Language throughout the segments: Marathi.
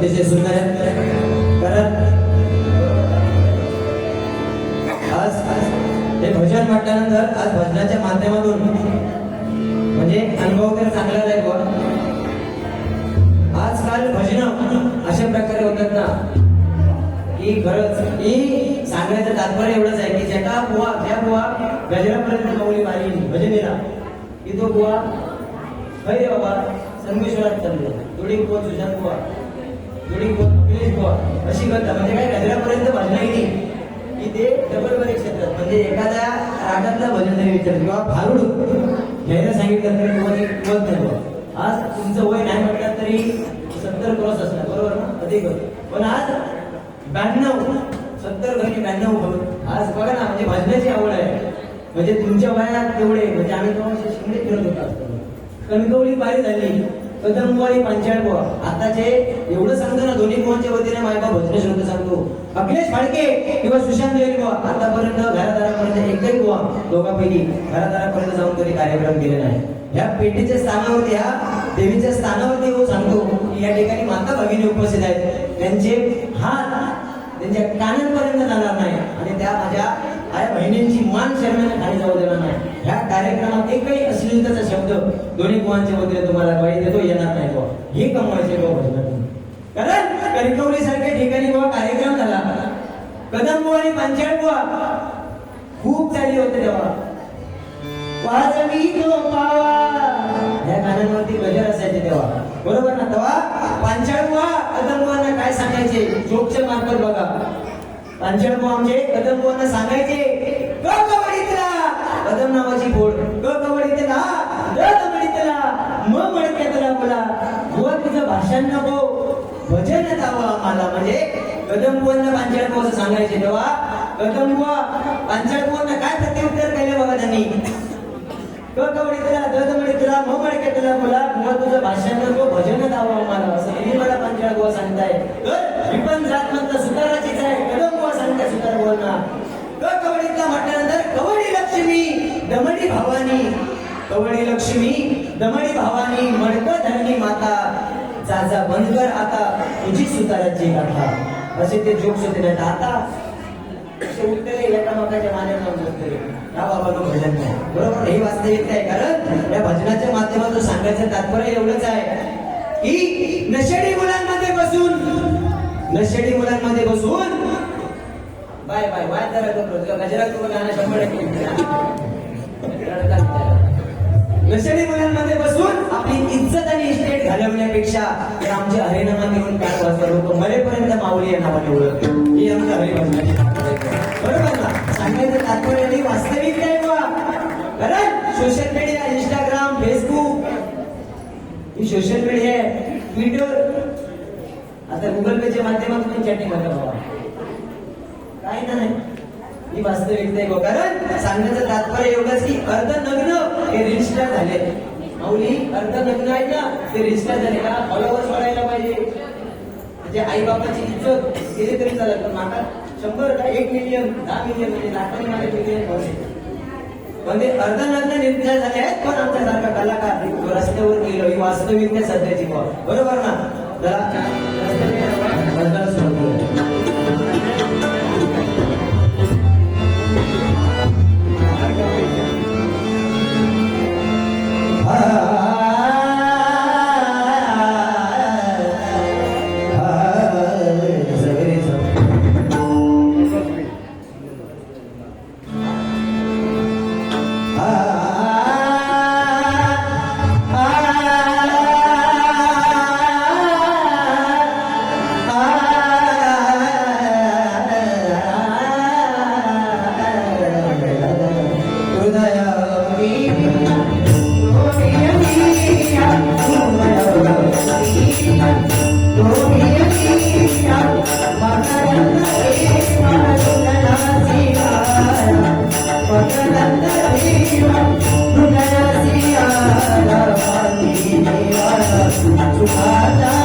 अतिशय सुंदर आहे कारण आज हे भजन म्हटल्यानंतर आज भजनाच्या माध्यमातून म्हणजे अनुभव तर चांगला आहे बुवा. आजकाल भजन अशा प्रकारे होतात ना की खरंच ही सांगायचं तात्पर्य एवढंच आहे की ज्याचा बुवा ज्या बुवा गजरापर्यंत कवळी मारी भजनीला की तो बुवा खरे बाबा संगमेश्वरात चालले. थोडी बुवा सुशांत बुवा. जोडी बुवा फिनिश बुवा अशी करता म्हणजे काय? गजरापर्यंत भजना गेली की ते डबल वर क्षेत्रात म्हणजे एखाद्या रागातला भजन तरी विचार किंवा भारुड. घ्यायला सांगितलं तरी तुम्हाला एक बोलत नाही आज तुमचं वय नाही म्हटलं तरी सत्तर क्रॉस असणार. बरोबर ना? अधिक पण. आज ब्याण्णव. सत्तर घरी ब्याण्णव करून. आज बघा ना म्हणजे भजनाची आवड आहे. म्हणजे तुमच्या वयात तेवढे. म्हणजे आम्ही तेव्हा शिंगडे फिरत होतो. कणकवली पारी झाली. कदमवाडी पंचायत बुवा आताचे एवढं सांगतो ना दोन्ही मोहनच्या वतीने माझ्या भजन श्रोत सांगतो. अखिलेश फाळके किंवा सुशांत देवी बुवा आतापर्यंत घरादारापर्यंत एकही बुवा दोघांपैकी घरादारापर्यंत जाऊन कधी कार्यक्रम केले नाही. ह्या पेटीच्या स्थानावरती ह्या देवीच्या स्थानावरती हो सांगतो की या ठिकाणी माता भगिनी उपस्थित आहेत. त्यांचे हात त्यांच्या कानांपर्यंत जाणार नाही. ह्या कार्यक्रमात एकही अश्लीलतेचा शब्द दोन्ही बुवांच्या वगैरे तुम्हाला बळी देतो येणार नाही बुवा. हे कमवायचे बाबा भजनातून कारण कणकवली सारख्या ठिकाणी बाबा कार्यक्रम झाला. कदम बुवा आणि पंचायत बुवा. खूप चालली होते तेव्हा. वाजवी तो पावा. ह्या गाण्यांवरती गजर असायचे तेव्हा. बरोबर ना? तेव्हा पांचाळबुवा कदमबुवांना काय सांगायचे? चोपच्या मार्फत बघा. पांचाळबुवा म्हणजे कदमबुवांना सांगायचे. क कवडीतला कदम नावाची बोल क कवडीतला द म मळक्यातला बोला. तुझं भाषण नको. भजन जावं आम्हाला म्हणजे. कदमबुवांना पांचाळबुवा सांगायचे तेव्हा. कदमबुवा पांचाळबुवांना काय प्रत्युत्तर केले बघा त्यांनी. क कवडीतला द कवडीतला म मळक्यातला बोला. बुवा तुझं भाषण नको. भजन जावं आम्हाला. असं नेहमी मला पांचाळबुवा सांगताय. तर मी पण जात म्हणता सुतारा आहे कदमबुवा सांगताय सुतार बुवांना क कवडीतला म्हटल्यानंतर कवडी लक्ष्मी दमडी भावानी कवडी लक्ष्मी दमडी भावानी मडक धरणी माता जाजा बनकर आता तुझी सुताराची गाथा असे ते जोक्स होते ना आता उत्तरे एकामेकाच्या मान्यावर उत्तरे या बाबांना भजन नाही बरोबर ही वास्तविकता आहे कारण या भजनाच्या माध्यमातून सांगायचं तात्पर्य एवढंच आहे की नशेडी मुलांमध्ये बसून नशेडी मुलांमध्ये बसून बाय बाय बाय तर गजरा तुम्हाला शंभर टक्के नशेडी मुलांमध्ये बसून आपली इज्जत आणि इस्टेट घालवण्यापेक्षा हे हरिनामा हरिनामात काय वाजता लोक मरेपर्यंत माऊली या नावाने ओळखतो. ही आमच्या हरिभजनाची बरोबर ना? सांगायचं तात्पर्य नाही वास्तविक काय बा कारण सोशल मीडिया इंस्टाग्राम फेसबुक ही सोशल मीडिया आहे. ट्विटर आता गुगल पेच्या माध्यमातून चॅटिंग करता बाबा. काय नाही. ही वास्तविकता आहे कारण सांगण्याचं तात्पर्य एवढंच की अर्ध नग्न हे रजिस्टर झाले. माऊली अर्ध नग्न आहे ना ते रजिस्टर झाले. का फॉलोअर्स वाढायला पाहिजे. म्हणजे आई बापाची इज्जत केली तरी चालेल पण माका शंभर का एक मिलियन दहा मिलियन म्हणजे लाखांनी माझे मिलियन म्हणजे अर्ध नग्न निर्मिती झाले आहेत पण आमच्यासारखा कलाकार रस्त्यावर गेलो ही वास्तविकता सध्याची बरोबर ना? जरा Abençoada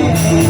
Yeah.